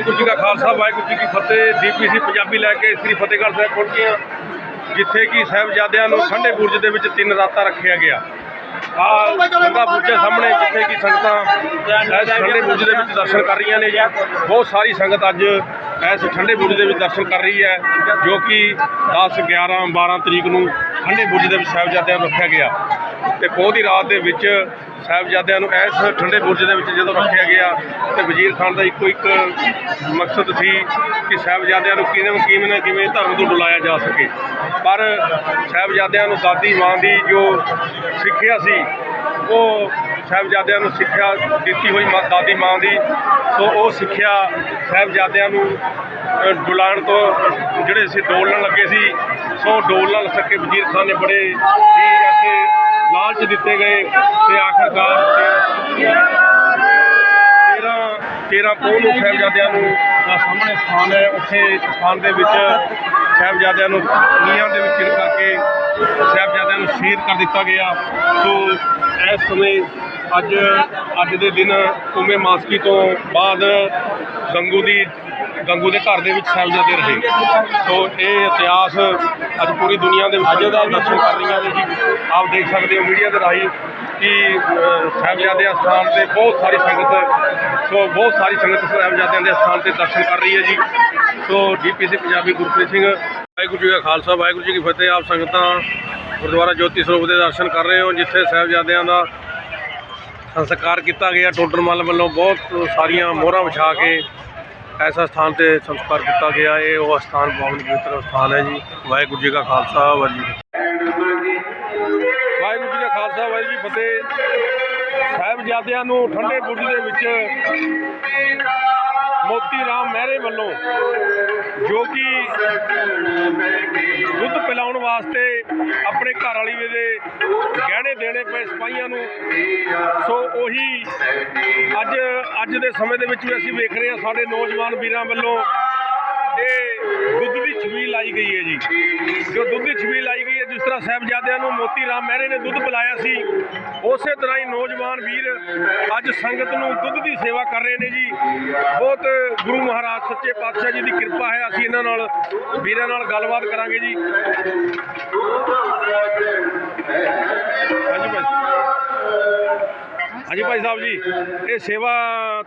ਵਾਹਿਗੁਰੂ ਜੀ ਕਾ ਖਾਲਸਾ, ਵਾਹਿਗੁਰੂ ਜੀ ਕੀ ਫਤਿਹ। ਡੀਪੀਸੀ ਪੰਜਾਬੀ ਲੈ ਕੇ ਸ੍ਰੀ ਫਤਿਹਗੜ੍ਹ ਸਾਹਿਬ ਪਹੁੰਚੀਆਂ ਜਿੱਥੇ ਕਿ ਸਾਹਿਬਜ਼ਾਦਿਆਂ ਨੂੰ ਠੰਡੇ ਬੁਰਜ ਦੇ ਵਿੱਚ ਤਿੰਨ ਰਾਤਾਂ ਰੱਖਿਆ ਗਿਆ। ਆ ਠੰਡਾ ਬੁਰਜ ਸਾਹਮਣੇ, ਜਿੱਥੇ ਕਿ ਸੰਗਤਾਂ ਇਸ ਠੰਡੇ ਬੁਰਜ ਦੇ ਵਿੱਚ ਦਰਸ਼ਨ ਕਰ ਰਹੀਆਂ ਨੇ। ਜੀ ਬਹੁਤ ਸਾਰੀ ਸੰਗਤ ਅੱਜ ਇਸ ਠੰਡੇ ਬੁਰਜ ਦੇ ਵਿੱਚ ਦਰਸ਼ਨ ਕਰ ਰਹੀ ਹੈ, ਜੋ ਕਿ 10 11 12 ਤਰੀਕ ਨੂੰ ਠੰਡੇ ਬੁਰਜ ਦੇ ਵਿੱਚ ਸਾਹਿਬਜ਼ਾਦਿਆਂ ਨੂੰ ਰੱਖਿਆ ਗਿਆ। ਤੇ ਬਹੁਤ ਦੀ ਰਾਤ ਦੇ ਵਿੱਚ ਸਾਹਿਬਜ਼ਾਦਿਆਂ ਨੂੰ ਇਸ ਠੰਡੇ ਬੁਰਜ ਦੇ ਵਿੱਚ ਜਦੋਂ ਰੱਖਿਆ ਗਿਆ ਤੇ ਵਜ਼ੀਰ ਖਾਨ ਦਾ ਇੱਕੋ ਇੱਕ ਮਕਸਦ ਸੀ ਕਿ ਸਾਹਿਬਜ਼ਾਦਿਆਂ ਨੂੰ ਕਿਵੇਂ ਕਿਵੇਂ ਨਾ ਕਿਵੇਂ ਧਰਮ ਤੋਂ ਡੁਲਾਇਆ ਜਾ ਸਕੇ। ਪਰ ਸਾਹਿਬਜ਼ਾਦਿਆਂ ਨੂੰ ਦਾਦੀ ਮਾਂ ਦੀ ਜੋ ਸਿੱਖਿਆ ਸੀ ਉਹ ਸਾਹਿਬਜ਼ਾਦਿਆਂ ਨੂੰ ਸਿੱਖਿਆ ਦਿੱਤੀ ਹੋਈ ਮਾਂ- ਦਾਦੀ ਮਾਂ ਦੀ। ਸੋ ਉਹ ਸਿੱਖਿਆ ਸਾਹਿਬਜ਼ਾਦਿਆਂ ਨੂੰ ਅ, ਤੋਂ ਜਿਹੜੇ ਸੀ ਡੋਲਣ ਲੱਗੇ ਸੀ। ਸੋ ਡੋਲ ਨਾਲ ਸਕੇ ਵਜ਼ੀਰ ਖਾਨ ਨੇ ਬੜੇ ਹੀ ਇੱਥੇ ਲਾਲਚ ਦਿੱਤੇ ਗਏ ਤੇ ਆਖਰਕਾਰ ਤੇਰਾਂ ਤੇਰਾਂ ਪੋਹ ਨੂੰ ਸਾਹਿਬਜ਼ਾਦਿਆਂ ਨੂੰ ਦਾ ਸਾਹਮਣੇ ਸਥਾਨ ਹੈ। ਉੱਥੇ ਸਥਾਨ ਦੇ ਵਿੱਚ ਸਾਹਿਬਜ਼ਾਦਿਆਂ ਨੂੰ ਨੀਹਾਂ ਦੇ ਵਿੱਚ ਚਿਣ ਕਰਕੇ ਸਾਹਿਬਜ਼ਾਦਿਆਂ ਨੂੰ ਸ਼ਹੀਦ ਕਰ ਦਿੱਤਾ ਗਿਆ। ਸੋ ਇਸ ਸਮੇਂ ਅੱਜ ਅੱਜ ਦੇ ਦਿਨ ਕੁੰਮੇ ਮਾਸਕੀ ਤੋਂ ਬਾਅਦ ਗੰਗੂ ਦੀ ਗੰਗੂ ਦੇ ਘਰ ਦੇ ਵਿੱਚ ਸਾਹਿਬਜ਼ਾਦੇ ਰਹੇ। ਸੋ ਇਹ ਇਤਿਹਾਸ ਅੱਜ ਪੂਰੀ ਦੁਨੀਆ ਦੇ ਵਿੱਚ ਦਾ ਦਰਸ਼ਨ ਕਰ ਰਹੀਆਂ ਨੇ ਜੀ। ਆਪ ਦੇਖ ਸਕਦੇ ਹੋ ਮੀਡੀਆ ਦੇ ਰਾਹੀਂ ਕਿ ਅ, ਸਾਹਿਬਜ਼ਾਦਿਆਂ ਸਥਾਨ ਤੇ ਬਹੁਤ ਸਾਰੀ ਸੰਗਤ ਸੋ ਬਹੁਤ ਸਾਰੀ ਸੰਗਤ ਸਾਹਿਬਜ਼ਾਦਿਆਂ ਦੇ ਸਥਾਨ ਤੇ ਦਰਸ਼ਨ ਕਰ ਰਹੀ ਹੈ ਜੀ। ਸੋ ਡੀਪੀਸੀ ਪੰਜਾਬੀ ਗੁਰਪ੍ਰੀਤ ਸਿੰਘ ਵਾਹਿਗੁਰੂ ਜੀ ਕਾ ਖਾਲਸਾ ਵਾਹਿਗੁਰੂ ਜੀ ਕੀ ਫਤਿਹ। ਆਪ ਸੰਗਤਾਂ ਗੁਰਦੁਆਰਾ ਜੋਤੀ ਸਰੂਪ ਦੇ ਦਰਸ਼ਨ ਕਰ ਰਹੇ ਹੋ ਜਿੱਥੇ ਸਾਹਿਬਜ਼ਾਦਿਆਂ ਦਾ ਸੰਸਕਾਰ ਕੀਤਾ ਗਿਆ। ਟੋਡਰ ਮੱਲ ਵੱਲੋਂ ਬਹੁਤ ਸਾਰੀਆਂ ਮੋਹਰਾਂ ਵਿਛਾ ਕੇ ਐਸਾ ਸਥਾਨ ਤੇ ਸੰਸਕਾਰ ਕੀਤਾ ਗਿਆ। ਇਹ ਉਹ ਸਥਾਨ ਬਹੁਤ ਪਵਿੱਤਰ ਸਥਾਨ ਹੈ ਜੀ। ਵਾਹਿਗੁਰੂ ਜੀ ਕਾ ਖਾਲਸਾ, ਵਾਹਿਗੁਰੂ ਜੀ ਵਾਹਿਗੁਰੂ ਜੀ ਕਾ ਖਾਲਸਾ, ਵਾਹਿਗੁਰੂ ਜੀ ਫਤਿਹ। ਸਾਹਿਬਜ਼ਾਦਿਆਂ ਨੂੰ ਠੰਡੇ ਬੁਰਜ ਦੇ ਵਿੱਚ ਮੋਤੀ ਰਾਮ ਮਹਿਰੇ ਵੱਲੋਂ, ਜੋ ਕਿ ਦੁੱਧ ਪਿਲਾਉਣ ਵਾਸਤੇ ਆਪਣੇ ਘਰ ਵਾਲੀ ਦੇ ਗਹਿਣੇ ਦੇਣੇ ਪਏ ਸਿਪਾਹੀਆਂ ਨੂੰ। ਸੋ ਉਹੀ ਅੱਜ ਅੱਜ ਦੇ ਸਮੇਂ ਦੇ ਵਿੱਚ ਵੀ ਅਸੀਂ ਵੇਖ ਰਹੇ ਹਾਂ ਸਾਡੇ ਨੌਜਵਾਨ ਵੀਰਾਂ ਵੱਲੋਂ ਇਹ ਦੁੱਧ ਦੀ ਛਬੀਲ ਲਾਈ ਗਈ ਹੈ ਜੀ। ਜੋ ਦੁੱਧ ਦੀ ਛਬੀਲ ਲਾਈ ਗਈ ਜਿਸ ਤਰ੍ਹਾਂ ਸਾਹਿਬਜ਼ਾਦਿਆਂ ਨੂੰ ਮੋਤੀ ਰਾਮ ਮਹਿਰੇ ਨੇ ਦੁੱਧ ਪਿਲਾਇਆ ਸੀ। ਉਸੇ ਤਰ੍ਹਾਂ ਹੀ ਨੌਜਵਾਨ ਵੀਰ ਅੱਜ ਸੰਗਤ ਨੂੰ ਦੁੱਧ ਦੀ ਸੇਵਾ ਕਰ ਰਹੇ ਨੇ ਜੀ। ਬਹੁਤ ਗੁਰੂ ਮਹਾਰਾਜ, ਸੱਚੇ ਪਾਤਸ਼ਾਹ ਜੀ ਦੀ ਕਿਰਪਾ ਹੈ, ਅਸੀਂ ਇਹਨਾਂ ਨਾਲ, ਵੀਰਾਂ ਨਾਲ ਗੱਲਬਾਤ ਕਰਾਂਗੇ ਜੀ। ਹਾਂਜੀ ਭਾਈ। ਹਾਂਜੀ ਭਾਈ ਸਾਹਿਬ ਜੀ ਇਹ ਸੇਵਾ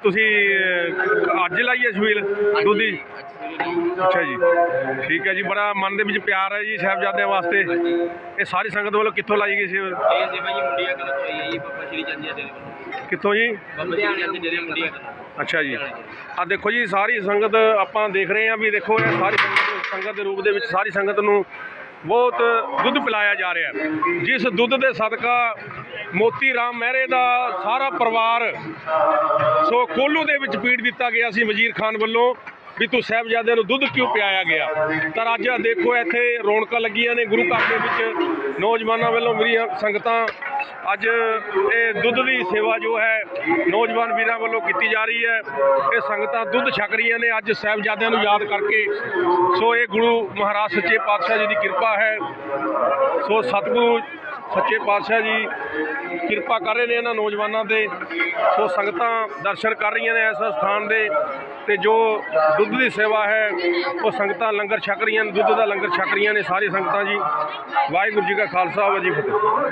ਤੁਸੀਂ ਅਹ, ਅੱਜ ਲਾਈ ਹੈ ਛਬੀਲ ਦੁੱਧ ਦੀ? ਅੱਛਾ ਜੀ। ਠੀਕ ਹੈ ਜੀ ਬੜਾ ਮਨ ਦੇ ਵਿੱਚ ਪਿਆਰ ਹੈ ਜੀ ਸਾਹਿਬਜ਼ਾਦਿਆਂ ਵਾਸਤੇ। ਇਹ ਸਾਰੀ ਸੰਗਤ ਵੱਲੋਂ ਕਿੱਥੋਂ ਲਾਈ ਗਈ ਸੀ ਇਹ ਸੇਵਾ ਜੀ ਮੁੰਡਿਆ ਕਲਾ ਤੋਂ ਆਈ ਹੈ ਜੀ ਬਾਬਾ ਸ਼੍ਰੀ ਚੰਦ ਜੀ ਦੇ ਕਿੱਥੋਂ ਜੀ? ਬਾਬਾ ਸ਼੍ਰੀ ਚੰਦ ਜੀ ਦੇ ਮੁੰਡਿਆ ਕਲਾ। ਅੱਛਾ ਜੀ। ਆ ਦੇਖੋ ਜੀ ਸਾਰੀ ਸੰਗਤ ਆਪਾਂ ਦੇਖ ਰਹੇ ਹਾਂ ਵੀ ਦੇਖੋ ਇਹ ਸਾਰੀ ਸੰਗਤ ਦੇ ਰੂਪ ਦੇ ਵਿੱਚ ਸਾਰੀ ਸੰਗਤ ਨੂੰ ਬਹੁਤ ਦੁੱਧ ਪਿਲਾਇਆ ਜਾ ਰਿਹਾ ਹੈ। ਜਿਸ ਦੁੱਧ ਦੇ ਸਦਕਾ ਮੋਤੀ ਰਾਮ ਮਹਿਰੇ ਦਾ ਸਾਰਾ ਪਰਿਵਾਰ, ਸੋ ਕੋਲੂ ਦੇ ਵਿੱਚ ਪੀੜ ਦਿੱਤਾ ਗਿਆ ਸੀ ਵਜ਼ੀਰ ਖਾਨ ਵੱਲੋਂ ਵੀ ਤੂੰ ਸਾਹਿਬਜ਼ਾਦਿਆਂ ਨੂੰ ਦੁੱਧ ਕਿਉਂ ਪਿਆਇਆ ਗਿਆ? ਤਾਂ ਅੱਜ ਦੇਖੋ ਇੱਥੇ ਰੌਣਕਾਂ ਲੱਗੀਆਂ ਨੇ, ਗੁਰੂ ਘਰ ਦੇ ਵਿੱਚ ਨੌਜਵਾਨਾਂ ਵੱਲੋਂ ਮੇਰੀਆਂ ਸੰਗਤਾਂ। ਅੱਜ ਇਹ ਦੁੱਧ ਦੀ ਸੇਵਾ ਜੋ ਹੈ, ਨੌਜਵਾਨ ਵੀਰਾਂ ਵੱਲੋਂ ਕੀਤੀ ਜਾ ਰਹੀ ਹੈ। ਇਹ ਸੰਗਤਾਂ ਦੁੱਧ ਛਕ ਰਹੀਆਂ ਨੇ, ਅੱਜ ਸਾਹਿਬਜ਼ਾਦਿਆਂ ਨੂੰ ਯਾਦ ਕਰਕੇ। ਸੋ ਇਹ ਗੁਰੂ ਮਹਾਰਾਜ ਸੱਚੇ ਪਾਤਸ਼ਾਹ ਜੀ ਦੀ ਕਿਰਪਾ ਹੈ। ਸੋ ਸਤਿਗੁਰੂ ਸੱਚੇ ਪਾਤਸ਼ਾਹ ਜੀ, ਕਿਰਪਾ ਕਰ ਰਹੇ ਨੇ ਇਹਨਾਂ ਨੌਜਵਾਨਾਂ ਤੇ। ਸੋ ਸੰਗਤਾਂ ਦਰਸ਼ਨ ਕਰ ਰਹੀਆਂ ਨੇ ਇਸ ਸਥਾਨ ਦੇ ਤੇ ਜੋ ਦੁੱਧ ਦੀ ਸੇਵਾ ਹੈ, ਉਹ ਸੰਗਤਾਂ ਲੰਗਰ ਛਕ ਰਹੀਆਂ ਨੇ, ਦੁੱਧ ਦਾ ਲੰਗਰ ਛਕ ਰਹੀਆਂ ਨੇ ਸਾਰੀ ਸੰਗਤਾਂ ਜੀ। ਵਾਹਿਗੁਰੂ ਜੀ ਕਾ ਖਾਲਸਾ, ਵਾਹਿਗੁਰੂ ਜੀ ਫਤਿਹ।